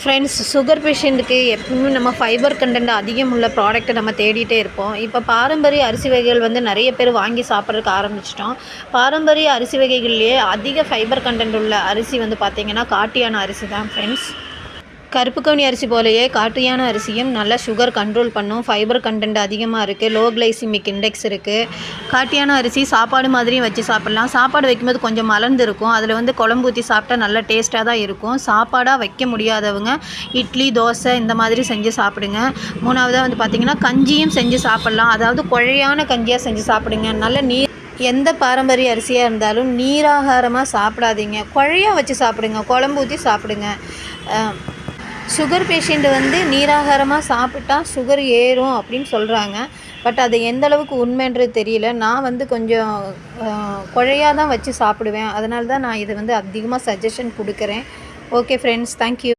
Friends sugar பேஷண்ட்டுக்கு எப்பவுமே நம்ம ஃபைபர் கண்டென்ட் அதிகம் உள்ள ப்ராடக்ட்டை நம்ம தேடிட்டே இருப்போம். இப்போ பாரம்பரிய அரிசி வகைகள் வந்து நிறைய பேர் வாங்கி சாப்பிட்றதுக்கு ஆரம்பிச்சிட்டோம். பாரம்பரிய அரிசி வகைகள்லேயே அதிக ஃபைபர் கண்டென்ட் உள்ள அரிசி வந்து பார்த்திங்கன்னா காட்டியான அரிசி தான் ஃப்ரெண்ட்ஸ் கருப்பு கவுனி அரிசி போலயே காட்டியான அரிசியும் நல்லா சுகர் கண்ட்ரோல் பண்ணும். ஃபைபர் கண்டென்ட் அதிகமாக இருக்குது லோ கிளைசிமிக் இண்டெக்ஸ் இருக்குது காட்டியான அரிசி சாப்பாடு மாதிரியும் வச்சு சாப்பிட்லாம். சாப்பாடு வைக்கும்போது கொஞ்சம் மலர்ந்து இருக்கும் அதில் வந்து குழம்பு ஊற்றி சாப்பிட்டா நல்ல டேஸ்ட்டாக தான் இருக்கும். சாப்பாடாக வைக்க முடியாதவங்க இட்லி தோசை இந்த மாதிரி செஞ்சு சாப்பிடுங்க. மூணாவதாக வந்து பார்த்திங்கன்னா கஞ்சியும் செஞ்சு சாப்பிட்லாம். அதாவது குழையான கஞ்சியாக செஞ்சு சாப்பிடுங்க. நல்ல நீர் எந்த பாரம்பரிய அரிசியாக இருந்தாலும் நீராகாரமாக சாப்பிடாதீங்க. குழையாக வச்சு சாப்பிடுங்க. குழம்பு ஊற்றி சாப்பிடுங்க. சுகர் பேஷண்ட் வந்து நீராகாரமாக சாப்பிட்டா சுகர் ஏறும் அப்படின்னு சொல்கிறாங்க பட் அது எந்த அளவுக்கு உண்மைன்றது தெரியல. நான் வந்து கொஞ்சம் குழையாக தான் வச்சு சாப்பிடுவேன். அதனால தான் நான் இதை வந்து அதிகமாக சஜஷன் கொடுக்குறேன். Okay friends thank you